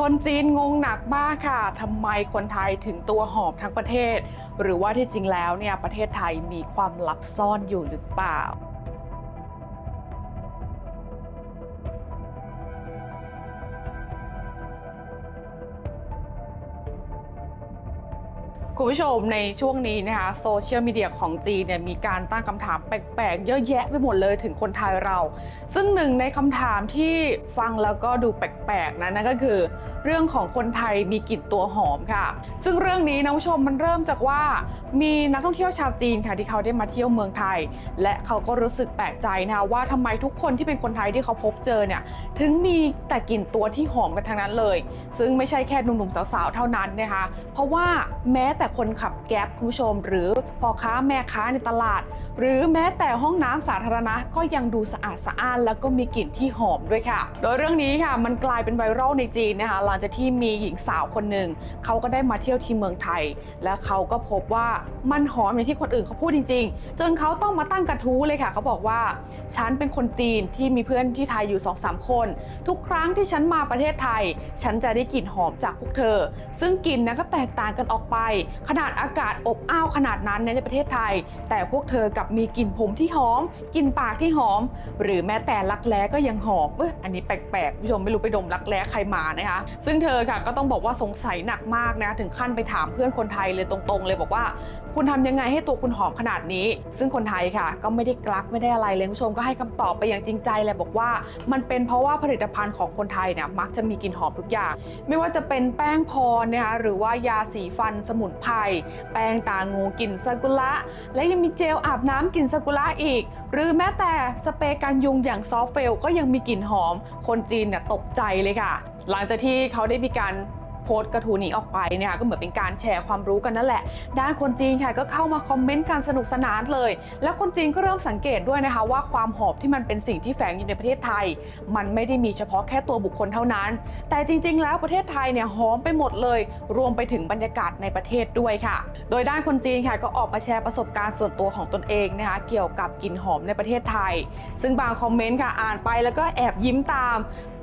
คนจีนงงหนักมากค่ะทำไมคนไทยถึงตัวหอมทั้งประเทศ หรือว่าที่จริงแล้วเนี่ยประเทศไทยมีความลับซ่อนอยู่หรือเปล่า คุณผู้ชมในช่วงนี้นะคะโซเชียลมีเดียของจีนเนี่ยมีการตั้งคำถามแปลกๆ เยอะแยะไปหมดเลยถึงคนไทยเรา ซึ่งหนึ่งในคำถามที่ฟังแล้วก็ดูแปลกๆนะนั่นก็คือ เรื่องของคนไทยมีกลิ่นตัวหอมค่ะ ซึ่งเรื่องนี้นะผู้ชมมันเริ่มจากว่า มีนักท่องเที่ยวชาวจีนค่ะที่เขาได้มาเที่ยวเมืองไทย และเขาก็รู้สึกแปลกใจนะคะว่าทำไมทุกคนที่เป็นคนไทยที่เขาพบเจอเนี่ยถึงมีแต่กลิ่นตัวที่หอมกันทั้งนั้นเลย ซึ่งไม่ใช่แค่หนุ่มๆสาวๆเท่านั้นนะคะเพราะว่าแม้แต่แต่คนขับแก๊ปคุณผู้ชม หรือพ่อค้าแม่ค้าในตลาด หรือแม้แต่ห้องน้ำสาธารณะก็ยังดูสะอาดสะอ้าน แล้วก็มีกลิ่นที่หอมด้วยค่ะ โดยเรื่องนี้ค่ะมันกลายเป็นไวรัลในจีนนะคะหลังจากที่มีหญิงสาวคนหนึ่งเขาก็ได้มาเที่ยวที่เมืองไทย และเขาก็พบว่ามันหอมอย่างที่คนอื่นเขาพูดจริง ๆ จนเขาต้องมาตั้งกระทู้เลยค่ะเขาบอกว่าฉันเป็นคนจีนที่มีเพื่อนที่ไทยอยู่2อสคน ทุกครั้งที่ฉันมาประเทศไทย ฉันจะได้กลิ่นหอมจากพวกเธอ ซึ่งกลิ่นนะก็แตกต่างกันออกไปขนาดอากาศอบอ้าวขนาดนั้นในประเทศไทย แต่พวกเธอกับมีกลิ่นผมที่หอมกลิ่นปากที่หอม หรือแม้แต่รักแร้ก็ยังหอมเอยอันนี้แปลกๆผู้ชมไม่รู้ไปดมรักแร้ใครมานะคะ ซึ่งเธอค่ะก็ต้องบอกว่าสงสัยหนักมากนะถึงขั้นไปถามเพื่อนคนไทยเลยตรงๆ เลยบอกว่า คุณทำยังไงให้ตัวคุณหอมขนาดนี้ ซึ่งคนไทยค่ะ ก็ไม่ได้กลักไม่ได้อะไรเลยผู้ชมก็ให้คำตอบไปอย่างจริงใจเลยบอกว่า มันเป็นเพราะว่าผลิตภัณฑ์ของคนไทยเนี่ยมักจะมีกลิ่นหอมทุกอย่าง ไม่ว่าจะเป็นแป้งพรนะคะหรือว่ายาสีฟันสมุนไพรแป้งตางูกลิ่นซากุระ และยังมีเจลอาบน้ำกลิ่นซากุระอีก หรือแม้แต่สเปรย์กันยุงอย่างซอฟเฟลก็ยังมีกลิ่นหอม คนจีนเนี่ยตกใจเลยค่ะ หลังจากที่เขาได้มีการ โพสต์กระทู้นี้ออกไปเนี่ยค่ะก็เหมือนเป็นการแชร์ความรู้กันนั่นแหละ ด้านคนจีนค่ะก็เข้ามาคอมเมนต์กันสนุกสนานเลย แล้วคนจีนก็เริ่มสังเกตด้วยนะคะว่าความหอมที่มันเป็นสิ่งที่แฝงอยู่ในประเทศไทย มันไม่ได้มีเฉพาะแค่ตัวบุคคลเท่านั้น แต่จริง ๆ แล้วประเทศไทยเนี่ยหอมไปหมดเลย รวมไปถึงบรรยากาศในประเทศด้วยค่ะ โดยด้านคนจีนค่ะก็ออกมาแชร์ประสบการณ์ส่วนตัวของตนเองนะคะเกี่ยวกับกลิ่นหอมในประเทศไทย ซึ่งบางคอมเมนต์ค่ะอ่านไปแล้วก็แอบยิ้มตาม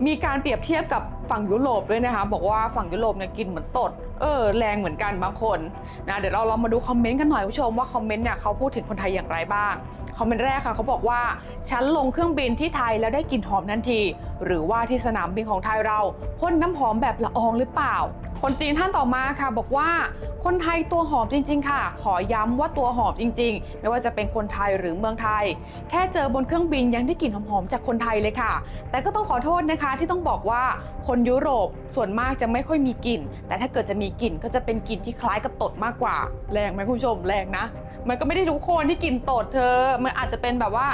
มีการเปรียบเทียบกับฝั่งยุโรปด้วยนะคะ บอกว่าฝั่งยุโรปเนี่ยกลินเหมือนตด เออแรงเหมือนกันบางคนนะเดี๋ยวเราลองมาดูคอมเมนต์กันหน่อยคุณผู้ชมว่าคอมเมนต์เนี่ยเขาพูดถึงคนไทยอย่างไรบ้างคอมเมนต์แรกค่ะเขาบอกว่าฉันลงเครื่องบินที่ไทยแล้วได้กลิ่นหอมทันที หรือว่าที่สนามบินของไทยเราพ่นน้ำหอมแบบละอองหรือเปล่า คนจีนท่านต่อมาค่ะ บอกว่าคนไทยตัวหอมจริง ๆ ค่ะ ขอย้ำว่าตัวหอมจริง ๆ ไม่ว่าจะเป็นคนไทยหรือเมืองไทย แค่เจอบนเครื่องบินยังได้กลิ่นหอมๆจากคนไทยเลยค่ะ แต่ก็ต้องขอโทษนะคะที่ต้องบอกว่าคนยุโรปส่วนมากจะไม่ค่อยมีกลิ่น แต่ถ้าเกิดจะมีกลิ่นก็จะเป็นกลิ่นที่คล้ายกับตดมากกว่า แรงไหมคุณผู้ชมแรงนะ มันก็ไม่ได้ทุกคนที่กลิ่นตดเธอ มันอาจจะเป็นแบบว่า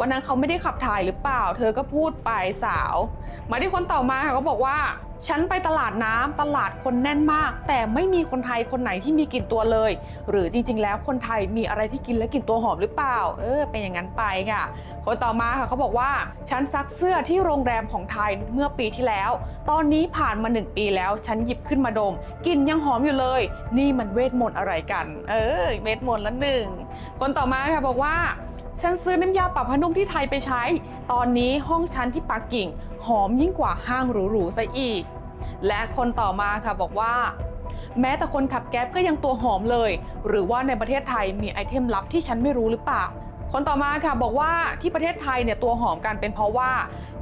วันนั้นเขาไม่ได้ขับถ่ายหรือเปล่า เธอก็พูดไปสาว มาที่คนต่อมาค่ะเขาบอกว่าฉันไปตลาดน้ำตลาดคนแน่นมาก แต่ไม่มีคนไทยคนไหนที่มีกลิ่นตัวเลย หรือจริง ๆ แล้วคนไทยมีอะไรที่กินแล้วกลิ่นตัวหอมหรือเปล่า เออ เป็นอย่างนั้นไปค่ะ คนต่อมาค่ะเขาบอกว่า ฉันซักเสื้อที่โรงแรมของไทยเมื่อปีที่แล้ว ตอนนี้ผ่านมาหนึ่งปีแล้ว ฉันหยิบขึ้นมาดมกลิ่นยังหอมอยู่เลย นี่มันเวทมนต์อะไรกัน เออ เวทมนต์ละหนึ่งคนต่อมาค่ะบอกว่า ฉันซื้อน้ำยาปรับผ้านุ่มที่ไทยไปใช้ ตอนนี้ห้องฉันที่ปักกิ่ง หอมยิ่งกว่าห้างหรูๆซะอีก และคนต่อมาค่ะบอกว่า แม้แต่คนขับแก๊ปก็ยังตัวหอมเลย หรือว่าในประเทศไทยมีไอเทมลับที่ฉันไม่รู้หรือเปล่า คนต่อมาค่ะบอกว่าที่ประเทศไทยเนี่ยตัวหอมกันเป็นเพราะว่า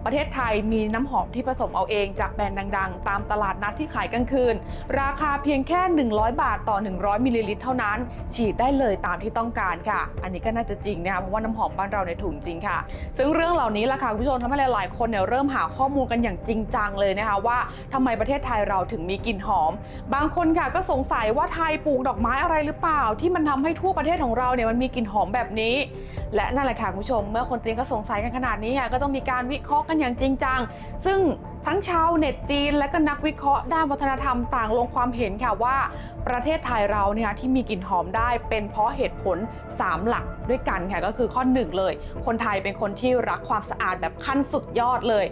ประเทศไทยมีน้ำหอมที่ผสมเอาเองจากแบรนด์ดังๆ ตามตลาดนัดที่ขายกลางคืน ราคาเพียงแค่ 100 บาทต่อ 100มิลลิลิตรเท่านั้น ฉีดได้เลยตามที่ต้องการค่ะ อันนี้ก็น่าจะจริงนะคะเพราะว่าน้ำหอมบ้านเราในถูกจริงค่ะ ซึ่งเรื่องเหล่านี้ล่ะค่ะคุณผู้ชมทำให้หลายๆคนเนี่ยเริ่มหาข้อมูลกันอย่างจริงจังเลยนะคะว่าทำไมประเทศไทยเราถึงมีกลิ่นหอม บางคนค่ะก็สงสัยว่าไทยปลูกดอกไม้อะไรหรือเปล่า ที่มันทำให้ทั่วประเทศของเราเนี่ยมันมีกลิ่นหอมแบบนี้และนั่นแหละค่ะคุณผู้ชม เมื่อคนจีนก็สงสัยกันขนาดนี้ค่ะก็ต้องมีการวิเคราะห์กันอย่างจริงจัง ซึ่งทั้งชาวเน็ตจีนและก็นักวิเคราะห์ด้านวัฒนธรรมต่างลงความเห็นค่ะว่า ประเทศไทยเราเนี่ยที่มีกลิ่นหอมได้เป็นเพราะเหตุผล 3 หลักด้วยกันค่ะก็คือข้อ 1 เลย คนไทยเป็นคนที่รักความสะอาดแบบขั้นสุดยอดเลย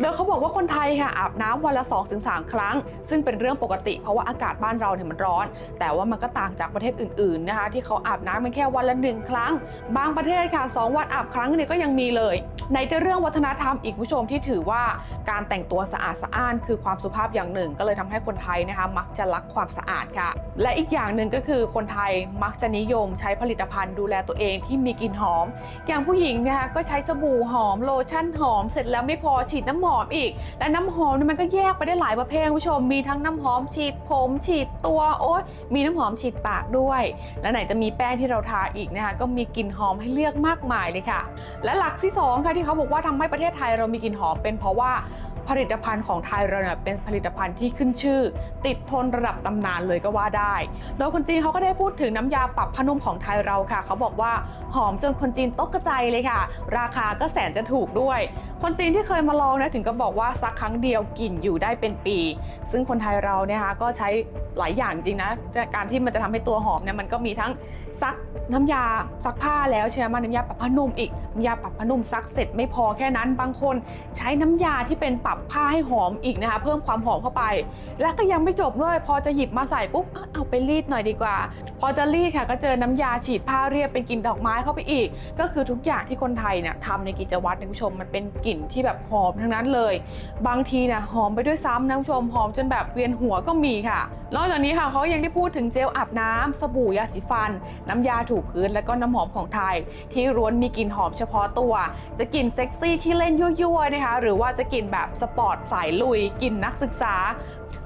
โดยเขาบอกว่าคนไทยค่ะอาบน้ำวันละ 2-3 ครั้ง ซึ่งเป็นเรื่องปกติ เพราะว่าอากาศบ้านเราเนี่ยมันร้อน แต่ว่ามันก็ต่างจากประเทศอื่นๆนะคะ ที่เขาอาบน้ำมันแค่วันละหนึ่งครั้ง บางประเทศค่ะ 2 วันอาบครั้งเนี่ยก็ยังมีเลย ในเรื่องวัฒนธรรมอีกผู้ชมที่ถือว่าการแต่งตัวสะอาดสะอ้านคือความสุภาพอย่างหนึ่ง ก็เลยทำให้คนไทยนะคะมักจะรักความสะอาดค่ะ และอีกอย่างหนึ่งก็คือคนไทยมักจะนิยมใช้ผลิตภัณฑ์ดูแลตัวเองที่มีกลิ่นหอม อย่างผู้หญิงนะคะก็ใช้สบู่หอมโลชั่นหอม เสร็จแล้วไม่พอฉีดน้ำหอมอีก และน้ำหอมเนี่ยมันก็แยกไปได้หลายประเภทคุณผู้ชม มีทั้งน้ำหอมฉีดผม ฉีดตัวโอ๊ยมีน้ำหอมฉีดปากด้วย และไหนจะมีแป้งที่เราทาอีกนะคะก็มีกลิ่นหอมให้เลือกมากมายเลยค่ะ และหลักที่สองค่ะที่เขาบอกว่าทำให้ประเทศไทยเรามีกลิ่นหอมเป็นเพราะว่าผลิตภัณฑ์ของไทยเราเนี่ยเป็นผลิตภัณฑ์ที่ขึ้นชื่อ ติดทนระดับตำนานเลยก็ว่าได้ โดยคนจีนเขาก็ได้พูดถึงน้ำยาปรับผ้านุ่มของไทยเราค่ะ เขาบอกว่าหอมจนคนจีนตกกระจายเลยค่ะ ราคาก็แสนจะถูกด้วย คนจีนที่เคยมาลองนะถึงก็บอกว่าซักครั้งเดียวกลิ่นอยู่ได้เป็นปี ซึ่งคนไทยเราเนี่ยค่ะก็ใช้หลายอย่างจริงนะการที่มันจะทำให้ตัวหอมเนี่ยมันก็มีทั้งซักน้ำยาซักผ้าแล้วใช่ไหมมันน้ำยาปรับผ้านุ่มอีกน้ำยาปรับผ้านุ่มซักเสร็จไม่พอแค่นั้นบางคนใช้น้ำยาที่เป็นปรับผ้าให้หอมอีกนะคะเพิ่มความหอมเข้าไป แล้วก็ยังไม่จบด้วยพอจะหยิบมาใส่ปุ๊บ เอาไปรีดหน่อยดีกว่า พอจะรีดค่ะก็เจอน้ำยาฉีดผ้าเรียบเป็นกลิ่นดอกไม้เข้าไปอีก ก็คือทุกอย่างที่คนไทยเนี่ยทำในกิจวัตรนะคุณผู้ชมมันเป็นกลิ่นที่แบบหอมทั้งนั้นเลย บางทีเนี่ยหอมไปด้วยซ้ำนะคุณผู้ชมหอมจนแบบเวียนหัวก็มีค่ะนอกจากนี้ค่ะเขายังได้พูดถึงเจลอาบน้ำสบู่ยาสีฟัน น้ำยาถูพื้นและก็น้ำหอมของไทย ที่ร้วนมีกลิ่นหอมเฉพาะตัว จะกลิ่นเซ็กซี่ที่เล่นยั่วๆนะคะหรือว่าจะกลิ่นแบบสปอร์ตสายลุยกลิ่นนักศึกษา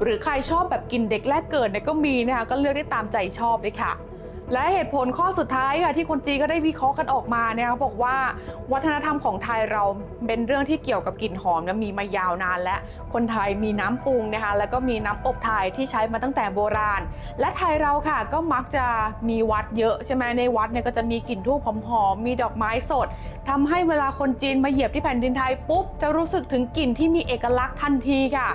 หรือใครชอบแบบกินเด็กแรกเกิดเนี่ยก็มีนะคะก็เลือกได้ตามใจชอบเลยค่ะ และเหตุผลข้อสุดท้ายค่ะที่คนจีนก็ได้วิเคราะห์กันออกมาเนี่ยเขาบอกว่าวัฒนธรรมของไทยเราเป็นเรื่องที่เกี่ยวกับกลิ่นหอมนี่ยมีมายาวนาน และคนไทยมีน้ำปรุงนะคะแล้วก็มีน้ำอบไทยที่ใช้มาตั้งแต่โบราณ และไทยเราค่ะก็มักจะมีวัดเยอะใช่ไหมในวัดเนี่ยก็จะมีกลิ่นทูบหอมๆมีดอกไม้สดทำให้เวลาคนจีนมาเหยียบที่แผ่นดินไทยปุ๊บจะรู้สึกถึงกลิ่นที่มีเอกลักษณ์ทันทีค่ะ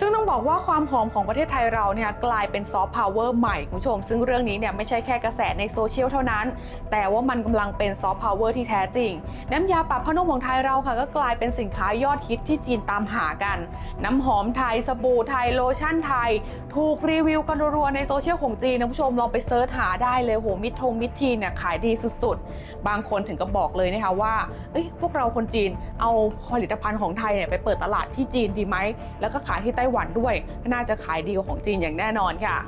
ซึ่งต้องบอกว่าความหอมของประเทศไทยเราเนี่ยกลายเป็นซอฟต์พาวเวอร์ใหม่คุณผู้ชม ซึ่งเรื่องนี้เนี่ยไม่ใช่แค่กระแสในโซเชียลเท่านั้น แต่ว่ามันกำลังเป็นซอฟต์พาวเวอร์ที่แท้จริง น้ำยาปรับผ้านุ่มของไทยเราค่ะ ก็กลายเป็นสินค้ายอดฮิตที่จีนตามหากัน น้ำหอมไทยสบู่ไทยโลชั่นไทย ถูกรีวิวกันรัวๆในโซเชียลของจีนนะคุณผู้ชมลองไปเซิร์ชหาได้เลยโหมิทงมิดทีเนี่ยขายดีสุดๆ บางคนถึงกับบอกเลยนะคะว่าเอ้ยพวกเราคนจีนเอาผลิตภัณฑ์ของไทยเนี่ยไปเปิดตลาดที่จีนดีไหมแล้วก็ขายที่ไต้หวันด้วย น่าจะขายดีกว่าของจีนอย่างแน่นอนค่ะ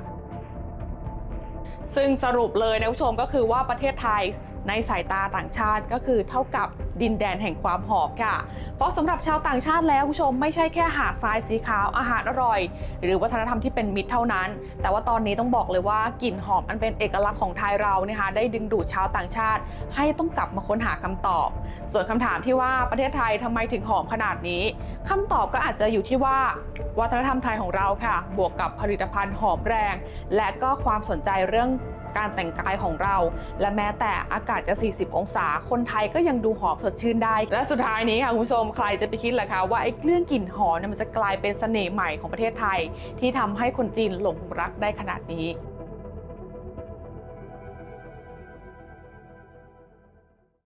ซึ่งสรุปเลยนะคุณผู้ชมก็คือว่าประเทศไทย ในสายตาต่างชาติก็คือเท่ากับดินแดนแห่งความหอมค่ะ เพราะสำหรับชาวต่างชาติแล้วคุณผู้ชมไม่ใช่แค่หาดทรายสีขาวอาหารอร่อย หรือวัฒนธรรมที่เป็นมิตรเท่านั้น แต่ว่าตอนนี้ต้องบอกเลยว่ากลิ่นหอมอันเป็นเอกลักษณ์ของไทยเราเนี่ยค่ะได้ดึงดูดชาวต่างชาติ ให้ต้องกลับมาค้นหาคำตอบ ส่วนคำถามที่ว่าประเทศไทยทำไมถึงหอมขนาดนี้คำตอบก็อาจจะอยู่ที่ว่าวัฒนธรรมไทยของเราค่ะ บวกกับผลิตภัณฑ์หอมแรง และก็ความสนใจเรื่อง การแต่งกายของเรา และแม้แต่อากาศจะ 40 องศา คนไทยก็ยังดูหอมสดชื่นได้ และสุดท้ายนี้ค่ะคุณผู้ชมใครจะไปคิดล่ะคะว่าไอ้เรื่องกลิ่นหอมเนี่ยมันจะกลายเป็นเสน่ห์ใหม่ของประเทศไทย ที่ทำให้คนจีนหลงรักได้ขนาดนี้